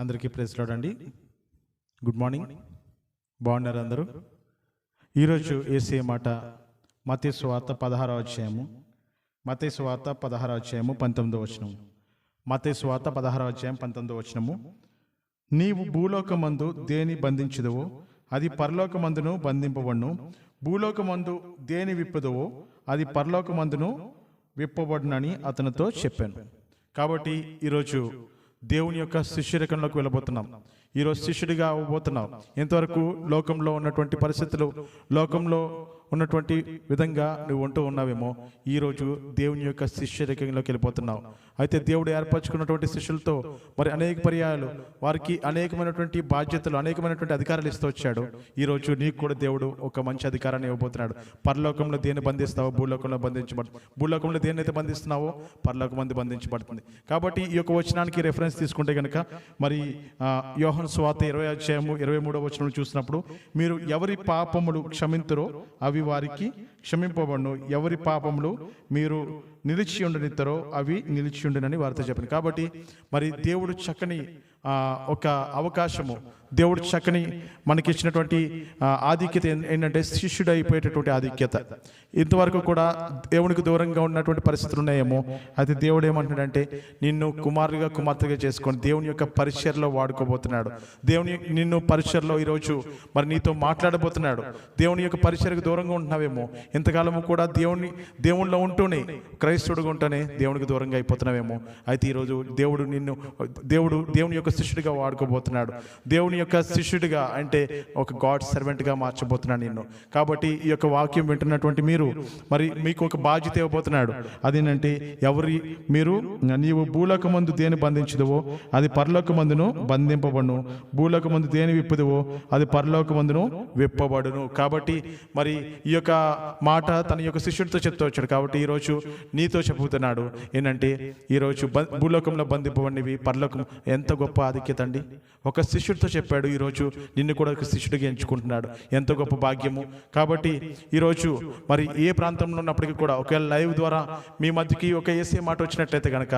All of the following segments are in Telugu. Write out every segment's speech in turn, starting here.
అందరికీ ప్రెస్ లోడండి గుడ్ మార్నింగ్ బాగున్నారు అందరూ? ఈరోజు ఏసీ మాట మతీ స్వార్త పదహారో అధ్యాయము. మతీ స్వార్త పదహారో అధ్యాయము పంతొమ్మిదో వచనము. మతీ స్వార్త పదహారో అధ్యాయం పంతొమ్మిదో వచనము. నీవు భూలోకమందు దేని బంధించదువో అది పరలోకమందును బంధింపబడును. భూలోకమందు దేని విప్పుదువో అది పరలోకమందును విప్పబడునని అతనితో చెప్పాను. కాబట్టి ఈరోజు దేవుని యొక్క శిష్యరికంలోకి వెళ్ళబోతున్నాం. ఈరోజు శిష్యుడిగా అవ్వబోతున్నాం ఇంతవరకు లోకంలో ఉన్నటువంటి పరిస్థితులు లోకంలో ఉన్నటువంటి విధంగా నువ్వు ఉంటూ ఉన్నావేమో ఈరోజు దేవుని యొక్క శిష్యరకంలోకి వెళ్ళిపోతున్నావు. అయితే దేవుడు ఏర్పరచుకున్నటువంటి శిష్యులతో మరి అనేక పర్యాయాలు వారికి అనేకమైనటువంటి బాధ్యతలు అనేకమైనటువంటి అధికారాలు ఇస్తూ వచ్చాడు. ఈరోజు నీకు కూడా దేవుడు ఒక మంచి అధికారాన్ని ఇవ్వబోతున్నాడు. పరలోకంలో దేన్ని బంధిస్తావో భూలోకంలో బంధించబడుతుంది. భూలోకంలో దేన్నైతే బంధిస్తున్నావో పరలోకం మంది బంధించబడుతుంది. కాబట్టి ఈ యొక్క వచనానికి రెఫరెన్స్ తీసుకుంటే కనుక మరి యోహన్ స్వాత ఇరవై అధ్యాయము ఇరవై మూడో వచనం చూసినప్పుడు మీరు ఎవరి పాపములు క్షమింతురో అవి వారికి క్షమింపబడును. ఎవరి పాపములు మీరు నిలిచి ఉండనిద్దరో అవి నిలిచి ఉండనని వారితో చెప్పాను కాబట్టి మరి దేవుడు చక్కని ఒక అవకాశము. దేవుడు చక్కని మనకి ఇచ్చినటువంటి ఆధిక్యత ఏం- ఏంటంటే శిష్యుడు అయిపోయేటటువంటి ఆధిక్యత. ఇంతవరకు కూడా దేవునికి దూరంగా ఉన్నటువంటి పరిస్థితులు ఉన్నాయేమో. అయితే దేవుడు ఏమంటున్నాడంటే నిన్ను కుమారుగా కుమార్తెగా చేసుకొని దేవుని యొక్క పరిచయలో వాడుకోబోతున్నాడు. దేవుని నిన్ను పరిచయలో ఈరోజు మరి నీతో మాట్లాడబోతున్నాడు. దేవుని యొక్క పరిచయకు దూరంగా ఉంటున్నావేమో. ఇంతకాలము కూడా దేవుని దేవునిలో ఉంటూనే క్రైస్తవుడుగా ఉంటూనే దేవునికి దూరంగా అయిపోతున్నావేమో. అయితే ఈరోజు దేవుడు నిన్ను దేవుడు దేవుని యొక్క శిష్యుడిగా వాడుకోబోతున్నాడు. దేవుని యొక్క శిష్యుడిగా అంటే ఒక గాడ్ సర్వెంట్గా మార్చబోతున్నాడు నిన్ను. కాబట్టి ఈ యొక్క వాక్యం వింటున్నటువంటి మీరు మరి మీకు ఒక బాధ్యత ఇవ్వబోతున్నాడు. అదేనంటే ఎవరి మీరు నీవు భూలోక మందు దేని బంధించదువో అది పరలోక మందును బంధింపబడును. భూలోక మందు దేని విప్పుదువో అది పరలోక మందును విప్పబడును. కాబట్టి మరి ఈ యొక్క మాట తన యొక్క శిష్యుడితో చెప్తూ వచ్చాడు. కాబట్టి ఈరోజు నీతో చెబుతున్నాడు ఏంటంటే ఈరోజు బ భూలోకంలో బంధింపబడినవి పరలోకం ఎంత గొప్ప ఆధిక్యత అండి. ఒక శిష్యుడితో చెప్పాడు ఈరోజు నిన్ను కూడా ఒక శిష్యుడిగా ఎంచుకుంటున్నాడు. ఎంత గొప్ప భాగ్యము. కాబట్టి ఈరోజు మరి ఏ ప్రాంతంలో ఉన్నప్పటికీ కూడా ఒకవేళ లైవ్ ద్వారా మీ మధ్యకి ఒక ఏసీ మాట వచ్చినట్లయితే కనుక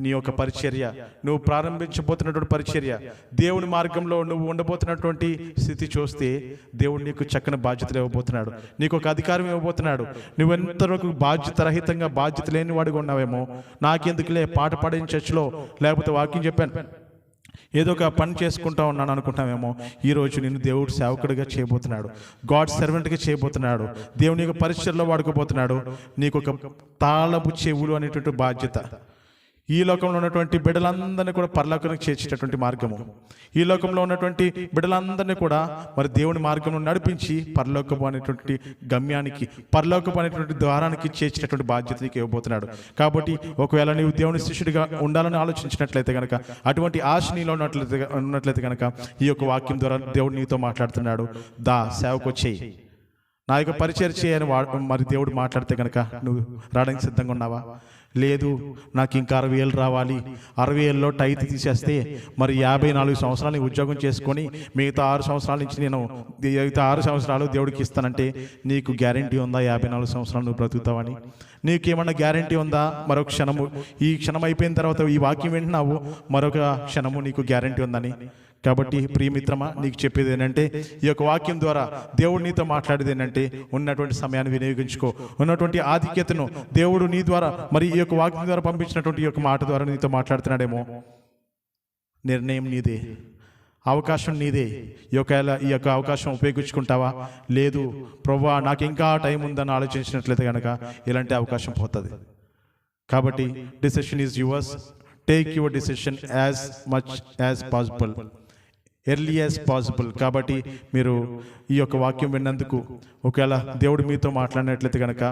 నీ యొక్క పరిచర్య నువ్వు ప్రారంభించబోతున్నటువంటి పరిచర్య దేవుని మార్గంలో నువ్వు ఉండబోతున్నటువంటి స్థితి చూస్తే దేవుడు నీకు చక్కని బాధ్యతలు ఇవ్వబోతున్నాడు. నీకు ఒక అధికారం ఇవ్వబోతున్నాడు నువ్వెంతవరకు బాధ్యత రహితంగా బాధ్యత లేని వాడిగా ఉన్నావేమో నాకెందుకులే పాట పాడిన చర్చిలో లేకపోతే వాక్యం చెప్పాను. ఏదో ఒక పని చేసుకుంటా ఉన్నాను అనుకుంటామేమో ఈ రోజు దేవుడు సేవకుడిగా చేయబోతున్నాడు. గాడ్ సర్వెంట్గా చేయబోతున్నాడు. దేవుని యొక్క పరిచయలో వాడుకోబోతున్నాడు. నీకు ఒక తాళపు చెవులు అనేటువంటి బాధ్యత. ఈ లోకంలో ఉన్నటువంటి బిడ్డలందరినీ కూడా పరలోకానికి చేర్చేటటువంటి మార్గము. ఈ లోకంలో ఉన్నటువంటి బిడ్డలందరినీ కూడా మరి దేవుని మార్గంలో నడిపించి పరలోకపు అనేటువంటి గమ్యానికి పరలోకపు అనేటువంటి ద్వారానికి చేర్చేటటువంటి బాధ్యత నీకు ఇవ్వబోతున్నాడు. కాబట్టి ఒకవేళ నీవు దేవుని శిష్యుడిగా ఉండాలని ఆలోచించినట్లయితే కనుక అటువంటి ఆశ నీలో ఉన్నట్లయితే ఉన్నట్లయితే కనుక ఈ యొక్క వాక్యం ద్వారా దేవుడు నీతో మాట్లాడుతున్నాడు. దా సేవకు వచ్చేయి. నా యొక్క పరిచయం చేయని వా మరి దేవుడు మాట్లాడితే కనుక నువ్వు రావడానికి సిద్ధంగా ఉన్నావా? లేదు నాకు ఇంకా అరవై ఏళ్ళు రావాలి. అరవై ఏళ్ళలో టైత్ తీసేస్తే మరి యాభై నాలుగు సంవత్సరాలు ఉద్యోగం చేసుకొని మిగతా ఆరు సంవత్సరాల నుంచి నేను మిగతా ఆరు సంవత్సరాలు దేవుడికి ఇస్తానంటే నీకు గ్యారంటీ ఉందా యాభై నాలుగు సంవత్సరాలు నువ్వు బ్రతుకుతావని నీకేమన్నా గ్యారంటీ ఉందా? మరొక క్షణము. ఈ క్షణం అయిపోయిన తర్వాత ఈ వాక్యం వింటున్నావు. మరొక క్షణము నీకు గ్యారంటీ ఉందని. కాబట్టి ప్రియమిత్రమా నీకు చెప్పేది ఏంటంటే ఈ యొక్క వాక్యం ద్వారా దేవుడు నీతో మాట్లాడేది ఏంటంటే ఉన్నటువంటి సమయాన్ని వినియోగించుకో. ఉన్నటువంటి ఆధిక్యతను దేవుడు నీ ద్వారా మరి ఈ యొక్క వాక్యం ద్వారా పంపించినటువంటి ఈ యొక్క మాట ద్వారా నీతో మాట్లాడుతున్నాడేమో. నిర్ణయం నీదే. అవకాశం నీదే. ఈ యొక్క ఈ యొక్క అవకాశం ఉపయోగించుకుంటావా? లేదు. ప్రభా నాకు ఇంకా టైం ఉందని ఆలోచించినట్లయితే కనుక ఇలాంటి అవకాశం పోతుంది. కాబట్టి decision is yours. Take your decision as much as possible. Early as possible కాబట్టి మీరు ఈ యొక్క వాక్యం విన్నందుకు ఒకవేళ దేవుడు మీతో మాట్లాడినట్లయితే కనుక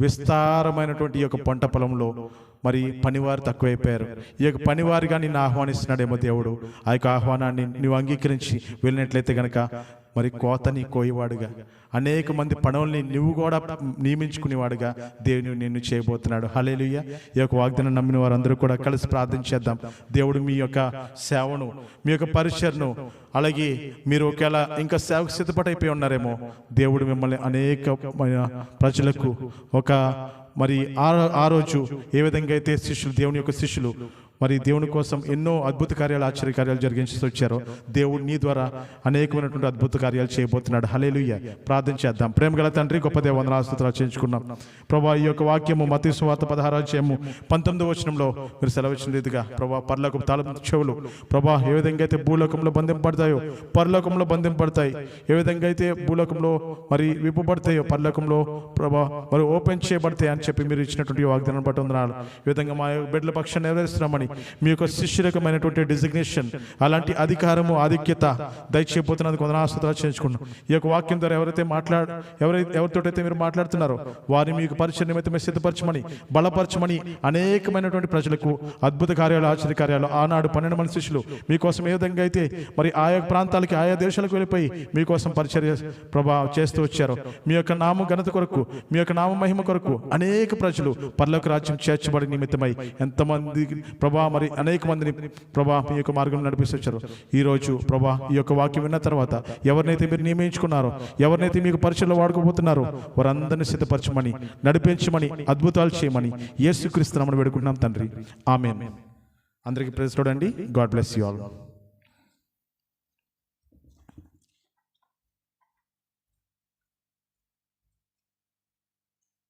విస్తారమైనటువంటి ఈ యొక్క పంట పొలంలో మరి పనివారు తక్కువైపోయారు. ఈ యొక్క పనివారిగా నిన్ను ఆహ్వానిస్తున్నాడేమో దేవుడు. ఆ యొక్క ఆహ్వానాన్ని నువ్వు అంగీకరించి వెళ్ళినట్లయితే కనుక మరి కోతని కోయవాడుగా. అనేక మంది పనుల్ని నువ్వు కూడా నియమించుకునేవాడుగా. దేవుని నిన్ను చేయబోతున్నాడు. హలేలుయ్య ఈ యొక్క వాగ్దానం నమ్మిన వారందరూ కూడా కలిసి ప్రార్థించేద్దాం దేవుడు మీ యొక్క సేవను మీ యొక్క పరిచయను అలాగే మీరు ఒకవేళ ఇంకా సేవకు సిద్ధపడైపోయి ఉన్నారేమో దేవుడు మిమ్మల్ని అనేక ప్రజలకు ఒక మరి ఆ ఆ రోజు ఏ విధంగా అయితే శిష్యులు దేవుని యొక్క శిష్యులు మరి దేవుని కోసం ఎన్నో అద్భుత కార్యాలు ఆశ్చర్య కార్యాలు జరిగించి వచ్చారో. దేవుడు నీ ద్వారా అనేకమైనటువంటి అద్భుత కార్యాలు చేయబోతున్నాడు. హలేలుయ్య ప్రార్థన చేద్దాం. ప్రేమ గల తండ్రి గొప్ప దేవ వందనాస్తుతులు చేయించుకున్నాం. ప్రభా ఈ యొక్క వాక్యము మతి పదహారాలు పదహారాధ్యాయము పంతొమ్మిదో వచనంలో మీరు సెలవిచ్చిన రీతిగా ప్రభా పర్లకు తాళం చెవులు ప్రభా ఏ విధంగా అయితే భూలోకంలో బంధింపడతాయో పరలోకంలో బంధింపడతాయి ఏ విధంగా అయితే భూలోకంలో మరి విప్పబడతాయో పరలోకంలో ప్రభా మరి ఓపెన్ చేయబడతాయి అని చెప్పి మీరు ఇచ్చినటువంటి వాగ్దానం బట్టి వందనాలు. ఈ విధంగా మా యొక్క బిడ్డల పక్షాన్ని నెరవేరుస్తున్నామని మీ యొక్క శిష్యురకమైనటువంటి డిజిగ్నేషన్ అలాంటి అధికారము ఆధిక్యత దయచేయబోతున్నందుకు వందనాస్తుతులు చేయించుకున్నాం ఈ యొక్క వాక్యం ద్వారా ఎవరైతే మాట్లాడ ఎవరైతే ఎవరితోటైతే మీరు మాట్లాడుతున్నారో వారిని మీకు పరిచయ నిమిత్తమే సిద్ధపరచమని బలపరచమని అనేకమైనటువంటి ప్రజలకు అద్భుత కార్యాలు ఆశ్చర్య కార్యాలు ఆనాడు పన్నెండు మంది శిష్యులు మీకోసం ఏ విధంగా అయితే మరి ఆయా ప్రాంతాలకి ఆయా దేశాలకు వెళ్ళిపోయి మీకోసం పరిచర్య ప్రభా చేస్తూ వచ్చారు మీ యొక్క నామ ఘనత కొరకు మీ యొక్క నామ మహిమ కొరకు అనేక ప్రజలు పర్లోక రాజ్యం చేర్చబడి నిమిత్తమై ఎంతమంది ప్రభా మరి అనేక మందిని ప్రభా మీ యొక్క మార్గం నడిపిస్తూ ఈరోజు ఈ రోజు ప్రభా ఈ యొక్క వాక్యం విన్న తర్వాత ఎవరినైతే మీరు నియమించుకున్నారో ఎవరినైతే మీకు పరిచయలో వాడుకోబోతున్నారో వారందరినీ సిద్ధపరచమని నడిపించమని అద్భుతాలు చేయమని యేసుక్రీస్తునామని వేడుకుంటున్నాం తండ్రి. ఆమె అందరికీ ప్రేస్ చూడండి గాడ్ బ్లెస్ యూ ఆల్.